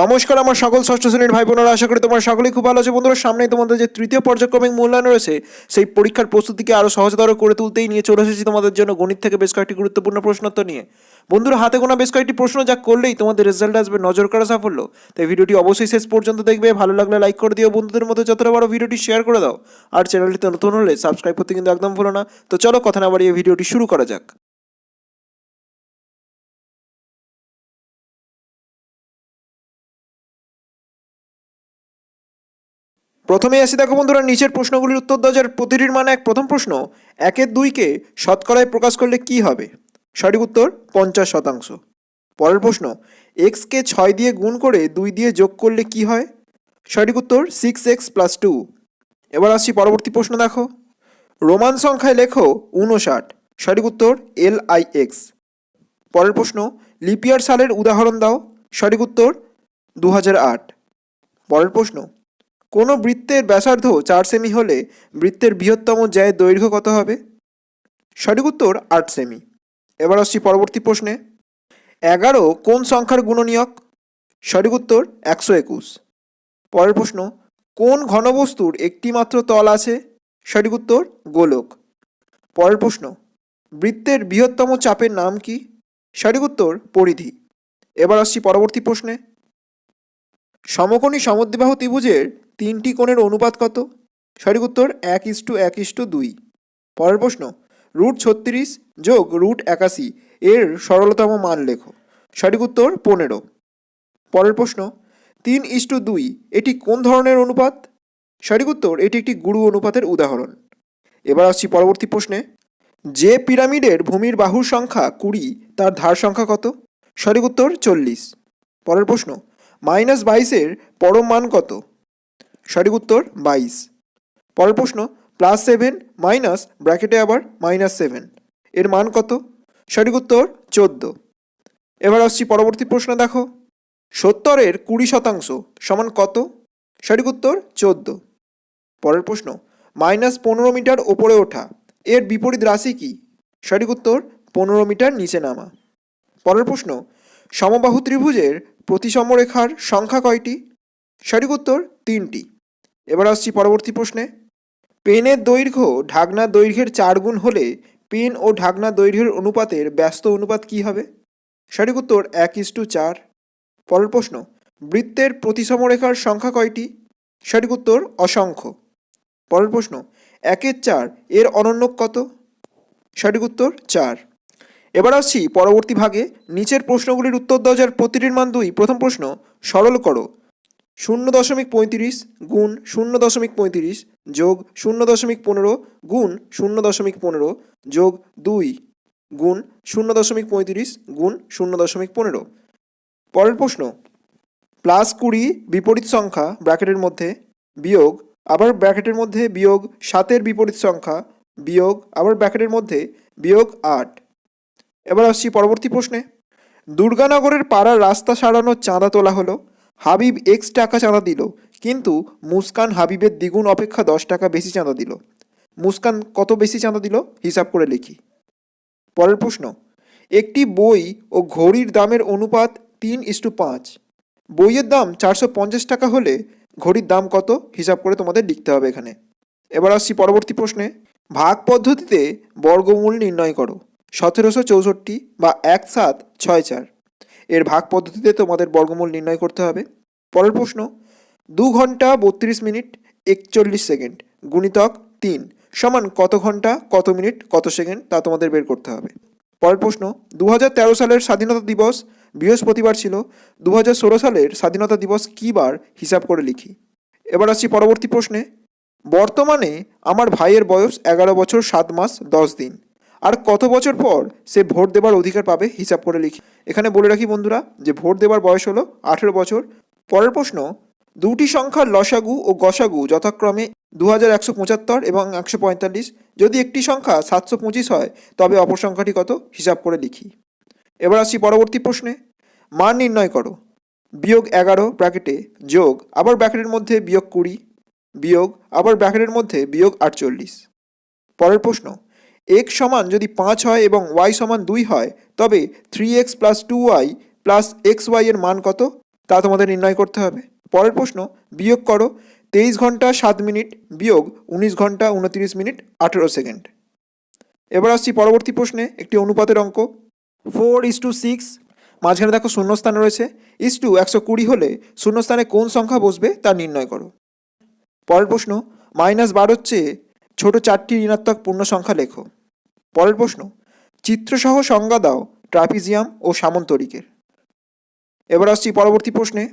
নমস্কার, আমার সকল ষষ্ঠ শ্রেণির ভাই বোনেরা আশা করি তোমরা সকলেই খুব ভালো আছে। বন্ধুরা, সামনেই তোমাদের যে তৃতীয় পর্যায়ক্রমিক মূল্যায়ন রয়েছে, সেই পরীক্ষার প্রস্তুতিকে আরও সহজতর করে তুলতেই নিয়ে চলে এসেছি তোমাদের জন্য গণিত থেকে বেশ কয়েকটি গুরুত্বপূর্ণ প্রশ্নোত্তর নিয়ে। বন্ধুরা, হাতে গোনা বেশ কয়েকটি প্রশ্ন, যা করলেই তোমাদের রেজাল্ট আসবে নজর করা সাফল্য। তাই ভিডিওটি অবশ্যই শেষ পর্যন্ত দেখবে, ভালো লাগলে লাইক করে দিও, বন্ধুদের মধ্যে যতটা বড় ভিডিওটি শেয়ার করে দাও। আর চ্যানেলটিতে নতুন হলে সাবস্ক্রাইব করতে কিন্তু একদম ভুলো না। তো চলো, কথা না বাড়িয়ে ভিডিওটি শুরু করা যাক। প্রথমে আসি দেখো বন্ধুরা, নিচের প্রশ্নগুলির উত্তর যার প্রতিটির মানে এক। প্রথম প্রশ্ন, একের দুইকে শতকরায় প্রকাশ করলে কি হবে? সঠিক উত্তর, পঞ্চাশ শতাংশ। পরের প্রশ্ন এক্সকে ছয় দিয়ে গুণ করে দুই দিয়ে যোগ করলে কি হয়? সঠিক উত্তর সিক্স এক্স প্লাস টু এবার আসছি পরবর্তী প্রশ্ন দেখো। রোমান সংখ্যায় লেখো উনষাট সঠিক উত্তর এল আই এক্স পরের প্রশ্ন, লিপিয়ার সালের উদাহরণ দাও। সঠিক উত্তর দু হাজার আট। পরের প্রশ্ন কোনো বৃত্তের ব্যাসার্ধ চার সেমি হলে বৃত্তের বৃহত্তম জ্যায়ের দৈর্ঘ্য কত হবে? সঠিক উত্তর আট সেমি। এবার আসছি পরবর্তী প্রশ্নে। এগারো কোন সংখ্যার গুণনীয়ক? সঠিক উত্তর একশো একুশ। পরের প্রশ্ন, কোন ঘনবস্তুর একটি মাত্র তল আছে? সঠিক উত্তর গোলক। পরের প্রশ্ন, বৃত্তের বৃহত্তম চাপের নাম কি? সঠিক উত্তর পরিধি। এবার আসছি পরবর্তী প্রশ্নে। সমকোণী সমদ্বিবাহু ত্রিভুজের তিনটি কোণের অনুপাত কত? সঠিক উত্তর এক ইস্টু এক ইস্টু দুই। পরের প্রশ্ন, রুট ছত্রিশ যোগ রুট একাশি এর সরলতম মান লেখো। সঠিক উত্তর পনেরো। পরের প্রশ্ন, তিন ইস্টু দুই এটি কোন ধরনের অনুপাত? সঠিক উত্তর, এটি একটি গুরু অনুপাতের উদাহরণ। এবার আসছি পরবর্তী প্রশ্নে। যে পিরামিডের ভূমির বাহুর সংখ্যা কুড়ি, তার ধার সংখ্যা কত? সঠিক উত্তর চল্লিশ। পরের প্রশ্ন, মাইনাস বাইশের পরম মান কত? সঠিক উত্তর বাইশ। পরের প্রশ্ন প্লাস সেভেন মাইনাস ব্র্যাকেটে আবার মাইনাস সেভেন এর মান কত? সঠিক উত্তর চোদ্দ। এবার আসছি পরবর্তী প্রশ্ন, দেখো। সত্তরের কুড়ি শতাংশ সমান কত? সঠিক উত্তর চোদ্দ। পরের প্রশ্ন মাইনাস পনেরো মিটার ওপরে ওঠা, এর বিপরীত রাশি কি? সঠিক উত্তর পনেরো মিটার নিচে নামা। পরের প্রশ্ন, সমবাহু ত্রিভুজের প্রতিসম রেখার সংখ্যা কয়টি? সঠিক উত্তর তিনটি। এবার আসছি পরবর্তী প্রশ্নে। পেনের দৈর্ঘ্য ঢাকনার দৈর্ঘ্যের চার গুণ হলে পেন ও ঢাকনা দৈর্ঘ্যের অনুপাতের ব্যস্ত অনুপাত কী হবে? সঠিক উত্তর এক ইস্টু চার। পরের প্রশ্ন, বৃত্তের প্রতিসম রেখার সংখ্যা কয়টি? সঠিক উত্তর, অসংখ্য। পরের প্রশ্ন, একের চার এর অনন্য কত? সঠিক উত্তর, চার। এবার আসছি পরবর্তী ভাগে, নিচের প্রশ্নগুলির উত্তর যার প্রতিটির মান দুই। প্রথম প্রশ্ন, সরল করো। শূন্য দশমিক পঁয়ত্রিশ গুণ শূন্য দশমিক পঁয়ত্রিশ যোগ শূন্য দশমিক পনেরো গুণ শূন্য দশমিক পনেরো যোগ দুই গুণ শূন্য দশমিক পঁয়ত্রিশ গুণ শূন্য দশমিক পনেরো। পরের প্রশ্ন, প্লাস কুড়ি বিপরীত সংখ্যা ব্র্যাকেটের মধ্যে বিয়োগ, আবার ব্র্যাকেটের মধ্যে বিয়োগ সাতের বিপরীত সংখ্যা বিয়োগ, আবার ব্র্যাকেটের মধ্যে বিয়োগ আট। এবার আসছি পরবর্তী প্রশ্নে। দুর্গানগরের পাড়ার রাস্তা সারানোর চাঁদা তোলা হলো। হাবিব এক্স টাকা চাঁদা দিল, কিন্তু মুস্কান হাবিবের দ্বিগুণ অপেক্ষা দশ টাকা বেশি চাঁদা দিল। মুস্কান কত বেশি চাঁদা দিল? হিসাব করে লিখি। পরের প্রশ্ন, একটি বই ও ঘড়ির দামের অনুপাত তিন ইস্টু পাঁচ। বইয়ের দাম চারশো পঞ্চাশ টাকা হলে ঘড়ির দাম কত? হিসাব করে তোমাদের লিখতে হবে এখানে। এবার আসছি পরবর্তী প্রশ্নে। ভাগ পদ্ধতিতে বর্গমূল নির্ণয় করো। সতেরোশো চৌষট্টি বা এক সাত ছয় চার। এর ভাগ পদ্ধতিতে তোমাদের বর্গমূল নির্ণয় করতে হবে। পরের প্রশ্ন, দু ঘণ্টা বত্রিশ মিনিট একচল্লিশ সেকেন্ড গুণিতক তিন সমান কত ঘণ্টা, কত মিনিট, কত সেকেন্ড তা তোমাদের বের করতে হবে। পরের প্রশ্ন দু হাজার তেরো সালের স্বাধীনতা দিবস বৃহস্পতিবার ছিল দু হাজার ষোলো সালের স্বাধীনতা দিবস কী বার হিসাব করে লিখি? এবার আসছি পরবর্তী প্রশ্নে, বর্তমানে আমার ভাইয়ের বয়স এগারো বছর সাত মাস দশ দিন। আর কত বছর পর সে ভোট দেবার অধিকার পাবে হিসাব করে লিখি। এখানে বলে রাখি বন্ধুরা যে ভোট দেবার বয়স হলো আঠেরো বছর। পরের প্রশ্ন, দুটি সংখ্যার লসাগু ও গসাগু যথাক্রমে দু হাজার একশো পঁচাত্তর এবং একশো পঁয়তাল্লিশ। যদি একটি সংখ্যা সাতশো পঁচিশ হয়, তবে অপর সংখ্যাটি কত? হিসাব করে লিখি। এবার আসছি পরবর্তী প্রশ্নে। মান নির্ণয় করো। বিয়োগ এগারো ব্র্যাকেটে যোগ, আবার ব্র্যাকেটের মধ্যে বিয়োগ কুড়ি, বিয়োগ, আবার ব্র্যাকেটের মধ্যে বিয়োগ আটচল্লিশ। পরের প্রশ্ন এক্স সমান যদি পাঁচ হয় এবং ওয়াই সমান দুই হয়, তবে three x plus two y plus x y এর মান কত? তা তোমাদের নির্ণয় করতে হবে। পরের প্রশ্ন, বিয়োগ করো, তেইশ ঘণ্টা সাত মিনিট বিয়োগ উনিশ ঘণ্টা উনতিরিশ মিনিট আঠেরো সেকেন্ড। এবার আসছি পরবর্তী প্রশ্নে, একটি অনুপাতের অঙ্ক। ফোর ইস টু সিক্স মাঝখানে দেখো শূন্যস্থান রয়েছে। ইস টু একশো কুড়ি হলে শূন্যস্থানে কোন সংখ্যা বসবে তা নির্ণয় করো। পরের প্রশ্ন মাইনাস বারোর চেয়ে ছোট চারটি ঋণাত্মক পূর্ণ সংখ্যা লেখো। পরের প্রশ্ন, চিত্রসহ সংজ্ঞা দাও ট্রাপিজিয়াম ও সামন্তরিকের এবার আসছি পরবর্তী প্রশ্নে,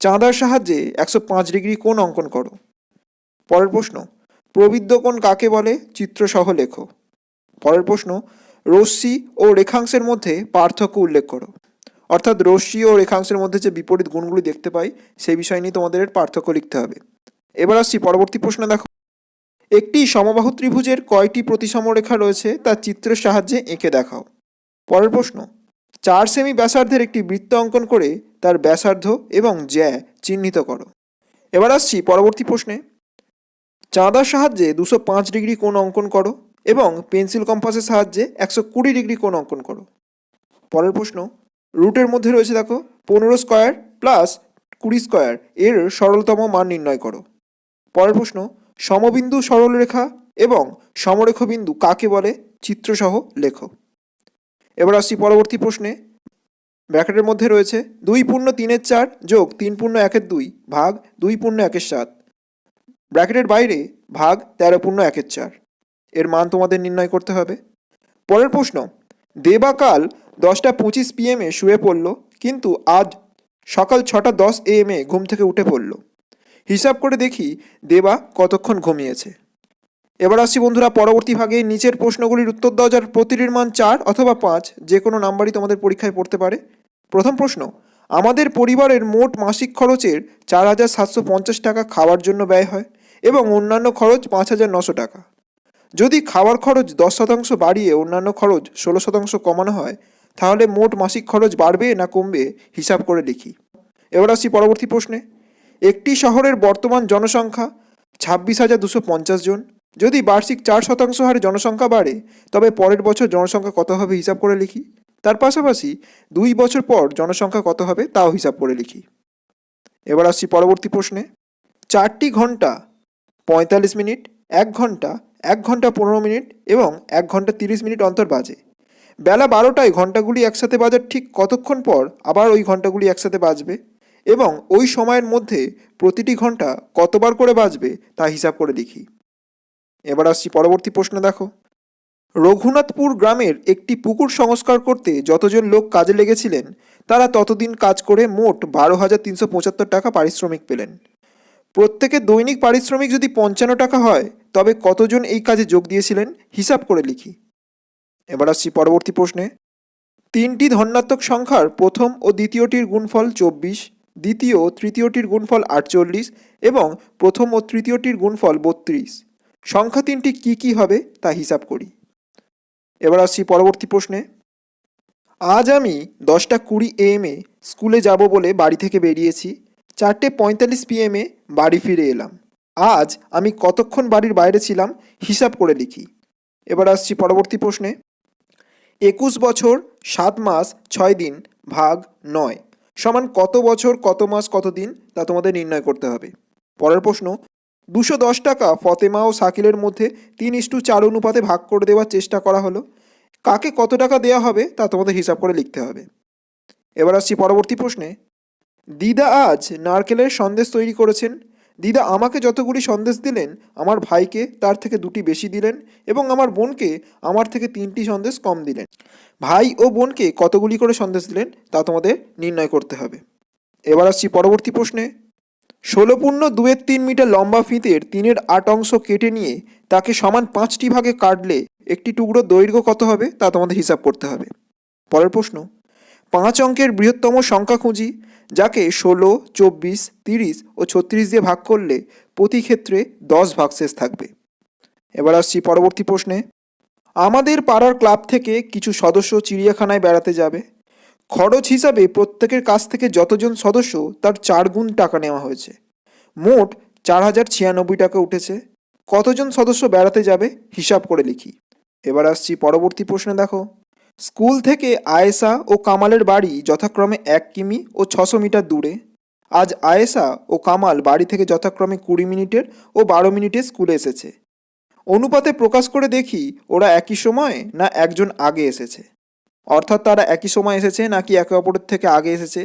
চাঁদার সাহায্যে একশো পাঁচ ডিগ্রি কোণ অঙ্কন করো। পরের প্রশ্ন, প্রবৃদ্ধ কোণ কাকে বলে? চিত্রসহ লেখো। পরের প্রশ্ন, রশ্মি ও রেখাংশের মধ্যে পার্থক্য উল্লেখ করো। অর্থাৎ রশ্মি ও রেখাংশের মধ্যে যে বিপরীত গুণগুলি দেখতে পাই, সেই বিষয় নিয়ে তোমাদের পার্থক্য লিখতে হবে। এবার আসছি পরবর্তী প্রশ্ন দেখো একটি সমবাহু ত্রিভুজের কয়টি প্রতিসম রেখা রয়েছে তা চিত্রের সাহায্যে এঁকে দেখাও। পরের প্রশ্ন, চার সেমি ব্যাসার্ধের একটি বৃত্ত অঙ্কন করে তার ব্যাসার্ধ এবং জ্যা চিহ্নিত করো। এবার আসছি পরবর্তী প্রশ্নে। চাঁদার সাহায্যে দুশো পাঁচ ডিগ্রি কোণ অঙ্কন করো এবং পেন্সিল কম্পাসের সাহায্যে একশো কুড়ি ডিগ্রি কোণ অঙ্কন করো। পরের প্রশ্ন, রুটের মধ্যে রয়েছে দেখো, পনেরো স্কোয়ার প্লাস কুড়ি স্কোয়ার এর সরলতম মান নির্ণয় করো। পরের প্রশ্ন সমবিন্দু সরলরেখা এবং সমরেখ বিন্দু কাকে বলে? চিত্রসহ লেখো। এবার আসছি পরবর্তী প্রশ্নে। ব্র্যাকেটের মধ্যে রয়েছে দুই পূর্ণ তিনের চার যোগ তিন পূর্ণ একের দুই ভাগ দুই পূর্ণ একের সাত। ব্র্যাকেটের বাইরে ভাগ তেরো পূর্ণ একের চার। এর মান তোমাদের নির্ণয় করতে হবে। পরের প্রশ্ন, দেবাকাল দশটা পঁচিশ পিএমে শুয়ে পড়ল, কিন্তু আজ সকাল ছটা দশ এএমে ঘুম থেকে উঠে পড়ল। হিসাব করে দেখি দেবা কতক্ষণ ঘুমিয়েছে। এবার আসছি বন্ধুরা পরবর্তী ভাগে, নিচের প্রশ্নগুলির উত্তর দেওয়া যার প্রতিটির মান চার অথবা পাঁচ, যে কোনো নাম্বারই তোমাদের পরীক্ষায় পড়তে পারে। প্রথম প্রশ্ন, আমাদের পরিবারের মোট মাসিক খরচের চার হাজার সাতশো পঞ্চাশ টাকা খাওয়ার জন্য ব্যয় হয় এবং অন্যান্য খরচ পাঁচ হাজার নশো টাকা। যদি খাওয়ার খরচ দশ শতাংশ বাড়িয়ে অন্যান্য খরচ ষোলো শতাংশ কমানো হয়, তাহলে মোট মাসিক খরচ বাড়বে না কমবে, হিসাব করে লিখি এবার আসছি পরবর্তী প্রশ্নে। একটি শহরের বর্তমান জনসংখ্যা ছাব্বিশ হাজার দুশো পঞ্চাশ জন। যদি বার্ষিক চার শতাংশ হারে জনসংখ্যা বাড়ে, তবে পরের বছর জনসংখ্যা কত হবে হিসাব করে লিখি। তার পাশাপাশি দুই বছর পর জনসংখ্যা কত হবে তাও হিসাব করে লিখি। এবার আসছি পরবর্তী প্রশ্নে। চারটি ঘণ্টা পঁয়তাল্লিশ মিনিট, এক ঘণ্টা এক ঘণ্টা পনেরো মিনিট এবং এক ঘণ্টা তিরিশ মিনিট অন্তর বাজে। বেলা বারোটায় ঘন্টাগুলি একসাথে বাজার ঠিক কতক্ষণ পর আবার ওই ঘন্টাগুলি একসাথে বাজবে? এবং ওই সময়ের মধ্যে প্রতিটি ঘণ্টা কতবার করে বাজবে তা হিসাব করে লিখি। এবার আসছি পরবর্তী প্রশ্ন দেখো। রঘুনাথপুর গ্রামের একটি পুকুর সংস্কার করতে যতজন লোক কাজে লেগেছিলেন, তারা ততদিন কাজ করে মোট বারো হাজার তিনশো পঁচাত্তর টাকা পারিশ্রমিক পেলেন। প্রত্যেকে দৈনিক পারিশ্রমিক যদি পঞ্চান্ন টাকা হয়, তবে কতজন এই কাজে যোগ দিয়েছিলেন, হিসাব করে লিখি। এবার আসছি পরবর্তী প্রশ্নে। তিনটি ধনাত্মক সংখ্যার প্রথম ও দ্বিতীয়টির গুণফল চব্বিশ দ্বিতীয় ও তৃতীয়টির গুণফল আটচল্লিশ এবং প্রথম ও তৃতীয়টির গুণফল বত্রিশ। সংখ্যা তিনটি কি কি হবে তা হিসাব করি। এবার আসছি পরবর্তী প্রশ্নে। আজ আমি দশটা কুড়ি এম এ স্কুলে যাব বলে বাড়ি থেকে বেরিয়েছি। চারটে পঁয়তাল্লিশ পিএমে বাড়ি ফিরে এলাম। আজ আমি কতক্ষণ বাড়ির বাইরে ছিলাম হিসাব করে লিখি। এবার আসছি পরবর্তী প্রশ্নে। একুশ বছর, সাত মাস, ছয় দিন, ভাগ নয়। সমান কত বছর, কত মাস, কত দিন, তা তোমাদের নির্ণয় করতে হবে। পরের প্রশ্ন, দুশো দশ টাকা ফতেমা ও সাকিলের মধ্যে তিন ইস্টু চার অনুপাতে ভাগ করে দেওয়ার চেষ্টা করা হলো। কাকে কত টাকা দেওয়া হবে, তা তোমাদের হিসাব করে লিখতে হবে। এবার আসছি পরবর্তী প্রশ্নে। দিদা আজ নারকেলের সন্দেশ তৈরি করেছেন দিদা আমাকে যতগুলি সন্দেশ দিলেন, আমার ভাইকে তার থেকে দুটি বেশি দিলেন এবং আমার বোনকে আমার থেকে তিনটি সন্দেশ কম দিলেন। ভাই ও বোনকে কতগুলি করে সন্দেশ দিলেন, তা তোমাদের নির্ণয় করতে হবে। এবার আসছি পরবর্তী প্রশ্নে। ষোলো পূর্ণ দুয়ের তিন মিটার লম্বা ফিতের তিনের আট অংশ কেটে নিয়ে তাকে সমান পাঁচটি ভাগে কাটলে একটি টুকরো দৈর্ঘ্য কত হবে, তা তোমাদের হিসাব করতে হবে। পরের প্রশ্ন, পাঁচ অঙ্কের বৃহত্তম সংখ্যা খুঁজি। যাকে ষোলো, চব্বিশ, তিরিশ ও ছত্রিশ দিয়ে ভাগ করলে প্রতি ক্ষেত্রে দশ ভাগশেষ থাকবে। এবার আসছি পরবর্তী প্রশ্নে। আমাদের পাড়ার ক্লাব থেকে কিছু সদস্য চিড়িয়াখানায় বেড়াতে যাবে। খরচ হিসাবে প্রত্যেকের কাছ থেকে যতজন সদস্য, তার চার গুণ টাকা নেওয়া হয়েছে। মোট চার হাজার ছিয়ানব্বই টাকা উঠেছে। কতজন সদস্য বেড়াতে যাবে, হিসাব করে লিখি। এবার আসছি পরবর্তী প্রশ্নে দেখো। স্কুল থেকে আয়েশা ও কামালের বাড়ি যথাক্রমে এক কিমি ও ছশো মিটার দূরে। আজ আয়েশা ও কামাল বাড়ি থেকে যথাক্রমে কুড়ি মিনিটের ও বারো মিনিটে স্কুলে এসেছে। অনুপাতে প্রকাশ করে দেখি, ওরা একই সময়ে না একজন আগে এসেছে। অর্থাৎ তারা একই সময় এসেছে নাকি একে অপরের থেকে আগে এসেছে?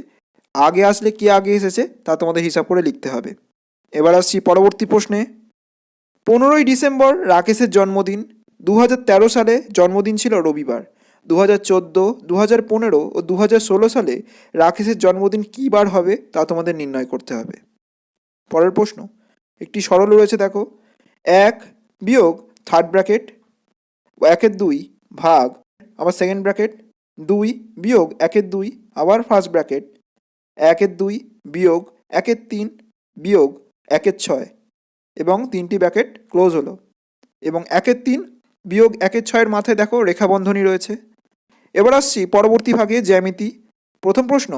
আগে আসলে কি আগে এসেছে তা তোমাদের হিসাব করে লিখতে হবে। এবার আসছি পরবর্তী প্রশ্নে। পনেরোই ডিসেম্বর রাকেশের জন্মদিন। দু সালে জন্মদিন ছিল রবিবার। দু হাজার চোদ্দ দু হাজার পনেরো ও দু হাজার ষোলো সালে রাকেশের জন্মদিন কী বার হবে তা তোমাদের নির্ণয় করতে হবে। পরের প্রশ্ন, একটি সরল রয়েছে দেখো, এক বিয়োগ থার্ড ব্র্যাকেট একের দুই ভাগ, আবার সেকেন্ড ব্র্যাকেট দুই বিয়োগ একের দুই, আবার ফার্স্ট ব্র্যাকেট একের দুই বিয়োগ একের তিন বিয়োগ একের ছয়, এবং তিনটি ব্র্যাকেট ক্লোজ হলো, এবং একের তিন বিয়োগ একের ছয়ের মাথায় দেখো রেখাবন্ধনী রয়েছে। এবার আসছি পরবর্তী ভাগে জ্যামিতি। প্রথম প্রশ্ন,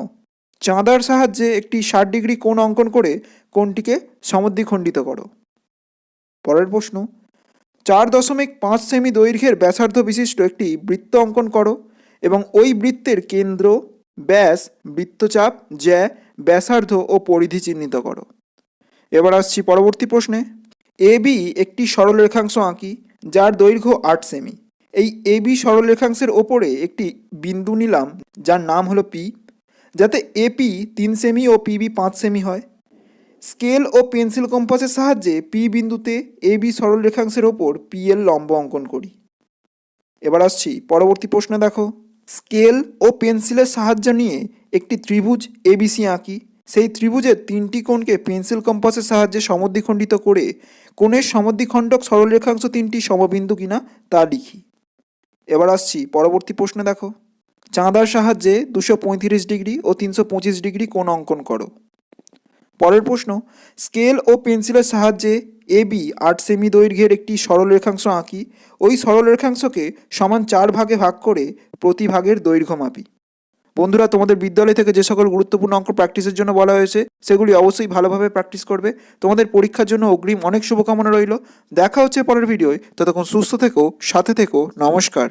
চাঁদার সাহায্যে একটি ষাট ডিগ্রি কোণ অঙ্কন করে কোণটিকে সমদ্বিখণ্ডিত করো। পরের প্রশ্ন, চার দশমিক পাঁচ সেমি দৈর্ঘ্যের ব্যাসার্ধ বিশিষ্ট একটি বৃত্ত অঙ্কন করো এবং ওই বৃত্তের কেন্দ্র, ব্যাস, বৃত্তচাপ, জ্যা, ব্যাসার্ধ ও পরিধি চিহ্নিত করো। এবার আসছি পরবর্তী প্রশ্নে, এ বি একটি সরলরেখাংশ আঁকি যার দৈর্ঘ্য আট সেমি। এই এবি সরলরেখাংশের ওপরে একটি বিন্দু নিলাম, যার নাম হলো পি, যাতে এপি তিন সেমি ও পিবি পাঁচ সেমি হয়। স্কেল ও পেন্সিল কম্পাসের সাহায্যে পি বিন্দুতে এবি সরলরেখাংশের ওপর পি এর লম্ব অঙ্কন করি। এবার আসছি পরবর্তী প্রশ্ন দেখো। স্কেল ও পেন্সিলের সাহায্য নিয়ে একটি ত্রিভুজ এবিসি আঁকি। সেই ত্রিভুজের তিনটি কোণকে পেন্সিল কম্পাসের সাহায্যে সমদ্বিখণ্ডিত করে কোণের সমদ্বিখণ্ডক সরলরেখাংশ তিনটি সমবিন্দু কিনা তা লিখি। এবার আসছি পরবর্তী প্রশ্ন দেখো। চাঁদার সাহায্যে দুশো পঁয়ত্রিশ ডিগ্রি ও তিনশো পঁচিশ ডিগ্রি কোন অঙ্কন করো। পরের প্রশ্ন, স্কেল ও পেন্সিলের সাহায্যে এ, বি আট সেমি দৈর্ঘ্যের একটি সরল রেখাংশ আঁকি। ওই সরল রেখাংশকে সমান চার ভাগে ভাগ করে প্রতি ভাগের দৈর্ঘ্য মাপি। বন্ধুরা, তোমাদের বিদ্যালয় থেকে যে সকল গুরুত্বপূর্ণ অঙ্ক প্র্যাকটিসের জন্য বলা হয়েছে, সেগুলি অবশ্যই ভালোভাবে প্র্যাকটিস করবে। তোমাদের পরীক্ষার জন্য অগ্রিম অনেক শুভকামনা রইল। দেখা হচ্ছে পরের ভিডিওয় ততক্ষণ সুস্থ থেকো, সাথে থেকো। নমস্কার।